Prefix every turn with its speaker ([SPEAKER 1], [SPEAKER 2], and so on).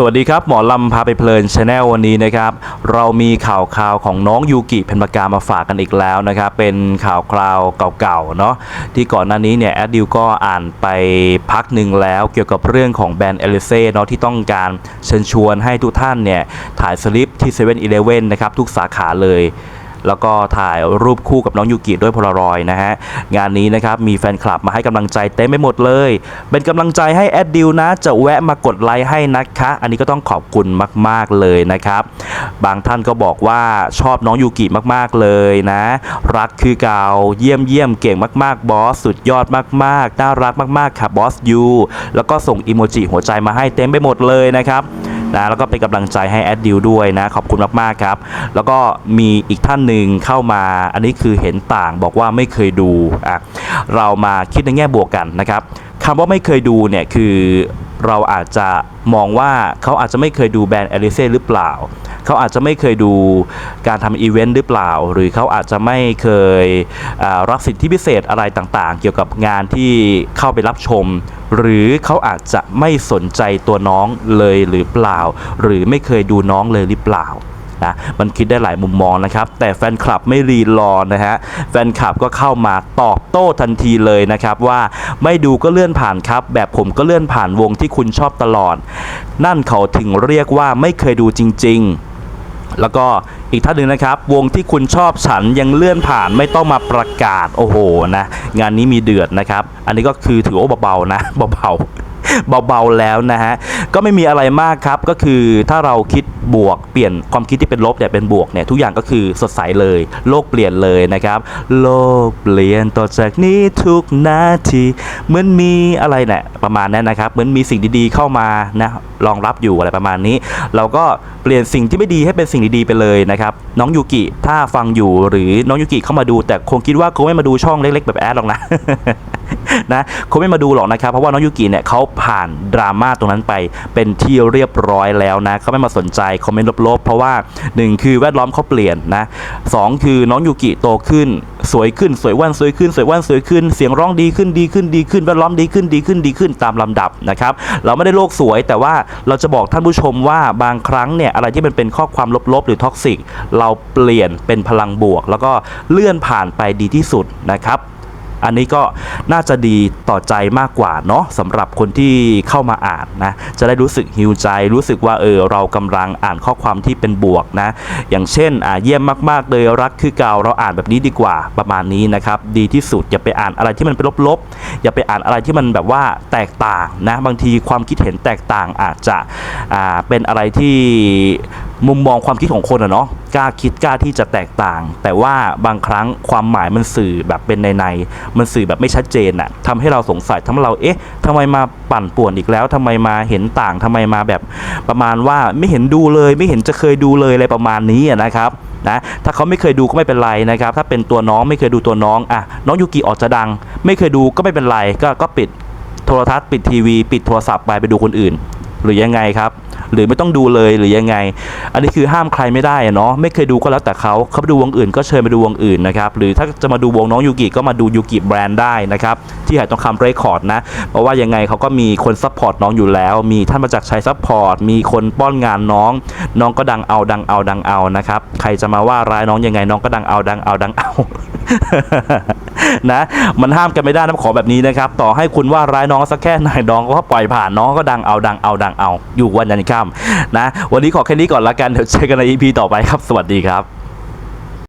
[SPEAKER 1] สวัสดีครับ หมอลำพาไปเพลินชาแนลวันนี้นะครับ เรามีข่าวคราวของน้องยูกิเพนปากามาฝากกันอีกแล้วนะครับ เป็นข่าวคราวเก่าๆเนาะที่ก่อนหน้านี้เนี่ยแอดดิวก็อ่านไปพักหนึ่งแล้วเกี่ยวกับเรื่องของแบรนด์เอลิเซ่เนาะที่ต้องการเชิญชวนให้ทุกท่านเนี่ยถ่ายสลิปที่7 e เ e ่ e อนะครับทุกสาขาเลย แล้วก็ถ่ายรูปคู่กับน้องยูกิด้วยพลารอยนะฮะ งานนี้นะครับมีแฟนคลับมาให้กำลังใจเต็มไปหมดเลย เป็นกำลังใจให้แอดดิวนะ จะแวะมากดไลค์ให้นะคะ อันนี้ก็ต้องขอบคุณมาก ๆ เลยนะครับ บางท่านก็บอกว่าชอบน้องยูกิมากๆเลยนะ รักคือเก่าเยี่ยมเยี่ยมเก่งมากๆบอสสุดยอดมากๆน่ารักมากๆค่ะบอสยูแล้วก็ส่งอิโมจิหัวใจมาให้เต็มไปหมดเลยนะครับ นะแล้วก็เป็นกำลังใจให้แอดดิวด้วยนะขอบคุณมากๆครับ แล้วก็มีอีกท่านหนึ่งเข้ามา อันนี้คือเห็นต่างบอกว่าไม่เคยดูอะเรามาคิดในแง่บวกกันนะครับคำว่าไม่เคยดูเนี่ยคือเราอาจจะมองว่าเขาอาจจะไม่เคยดูแบรนด์เอลิเซ่หรือเปล่า เขาอาจจะไม่เคยดูการทำอีเวนต์หรือเปล่า หรือเขาอาจจะไม่เคยรับสิทธิพิเศษอะไรต่างๆ เกี่ยวกับงานที่เข้าไปรับชม หรือเขาอาจจะไม่สนใจตัวน้องเลยหรือเปล่า หรือไม่เคยดูน้องเลยหรือเปล่านะมันคิดได้หลายมุมมองนะครับ แต่แฟนคลับไม่รีรอนะฮะแฟนคลับก็เข้ามาตอบโต้ทันทีเลยนะครับว่าไม่ดูก็เลื่อนผ่านครับ แบบผมก็เลื่อนผ่านวงที่คุณชอบตลอด นั่นเขาถึงเรียกว่าไม่เคยดูจริง ๆ แล้วก็อีกท่านหนึ่งนะครับ วงที่คุณชอบฉันยังเลื่อนผ่านไม่ต้องมาประกาศโอ้โหนะงานนี้มีเดือดนะครับ อันนี้ก็คือถือว่าเบาๆนะเบาๆ เบาๆแล้วนะฮะก็ไม่มีอะไรมากครับก็คือถ้าเราคิดบวกเปลี่ยนความคิดที่เป็นลบเนี่ยเป็นบวกเนี่ยทุกอย่างก็คือสดใสเลย โลกเปลี่ยนเลยนะครับ โลกเปลี่ยนต่อจากนี้ทุกนาทีเหมือนมีอะไรเนี่ยประมาณนั้นนะครับเหมือนมีสิ่งดีๆเข้ามานะรองรับอยู่อะไรประมาณนี้ เราก็เปลี่ยนสิ่งที่ไม่ดีให้เป็นสิ่งดีๆไปเลยนะครับน้องยูกิถ้าฟังอยู่หรือน้องยูกิเข้ามาดู แต่คงคิดว่าคงไม่มาดูช่องเล็กๆแบบแอดหรอกนะ นะคงไม่มาดูหรอกนะครับ เพราะว่าน้องยูกิเนี่ยเขาผ่านดราม่าตรงนั้นไปเป็นที่เรียบร้อยแล้วนะเขาไม่มาสนใจคอมเมนต์ลบๆ เพราะว่า 1 คือแวดล้อมเขาเปลี่ยนนะสองคือน้องยูกิโตขึ้น สวยขึ้นสวยวันสวยขึ้นสวยวันสวยขึ้นเสียงร้องดีขึ้นดีขึ้นดีขึ้นแวดล้อมดีขึ้นดีขึ้นดีขึ้นตามลำดับนะครับเราไม่ได้โลกสวยแต่ว่าเราจะบอกท่านผู้ชมว่าบางครั้งเนี่ยอะไรที่มันเป็นข้อความลบๆ หรือท็อกซิกเราเปลี่ยนเป็นพลังบวก แล้วก็เลื่อนผ่านไปดีที่สุดนะครับ อันนี้ก็น่าจะดีต่อใจมากกว่าเนาะสำหรับคนที่เข้ามาอ่านนะจะได้รู้สึกฮิวใจ รู้สึกว่าเออเรากำลังอ่านข้อความที่เป็นบวกนะอย่างเช่นอ่าเยี่ยมมากๆเลยรักคือเก่าเราอ่านแบบนี้ดีกว่าประมาณนี้นะครับดีที่สุดอย่าไปอ่านอะไรที่มันเป็นลบๆ อย่าไปอ่านอะไรที่มันแบบว่าแตกต่างนะบางทีความคิดเห็นแตกต่างอาจจะอ่าเป็นอะไรที่ มุมมองความคิดของคนอะเนาะกล้าคิดกล้าที่จะแตกต่าง แต่ว่าบางครั้งความหมายมันสื่อแบบเป็นในในมันสื่อแบบไม่ชัดเจนอะทำให้เราสงสัยทำให้เราเอ๊ะทำไมมาปั่นป่วนอีกแล้วทำไมมาเห็นต่างทำไมมาแบบประมาณว่าไม่เห็นดูเลย ไม่เห็นจะเคยดูเลยอะไรประมาณนี้นะครับนะถ้าเขาไม่เคยดูก็ไม่เป็นไรนะครับ ถ้าเป็นตัวน้องไม่เคยดูตัวน้องอะน้องยูกิออกจะดัง ไม่เคยดูก็ไม่เป็นไรก็ก็ปิดโทรทัศน์ปิดทีวี ปิดโทรศัพท์ไปไปดูคนอื่น หรือยังไงครับ หรือไม่ต้องดูเลยหรือยังไง อันนี้คือห้ามใครไม่ได้อะเนาะไม่เคยดูก็แล้วแต่เขาเขาไปดูวงอื่นก็เชิญไปดูวงอื่นนะครับหรือถ้าจะมาดูวงน้องยูกิก็มาดูยูกิแบรนด์ได้นะครับที่หายทองคำเรคคอร์ดนะเพราะว่ายังไงเขาก็มีคนซัพพอร์ตน้องอยู่แล้ว มีท่านมาจากชัยซัพพอร์ตมีคนป้อนงานน้อง น้องก็ดังเอาดังเอาดังเอานะครับใครจะมาว่าร้ายน้องยังไงน้องก็ดังเอาดังเอาดังเอา นะมันห้ามกันไม่ได้นะขอแบบนี้นะครับต่อให้คุณว่าร้ายน้องสักแค่ไหนน้องก็ปล่อยผ่านน้องก็ดังเอาดังเอาดังเอา อยู่วันยันค่ำนะ วันนี้ขอแค่นี้ก่อนละกันเดี๋ยวเจอกันใน EP ต่อไปครับ สวัสดีครับ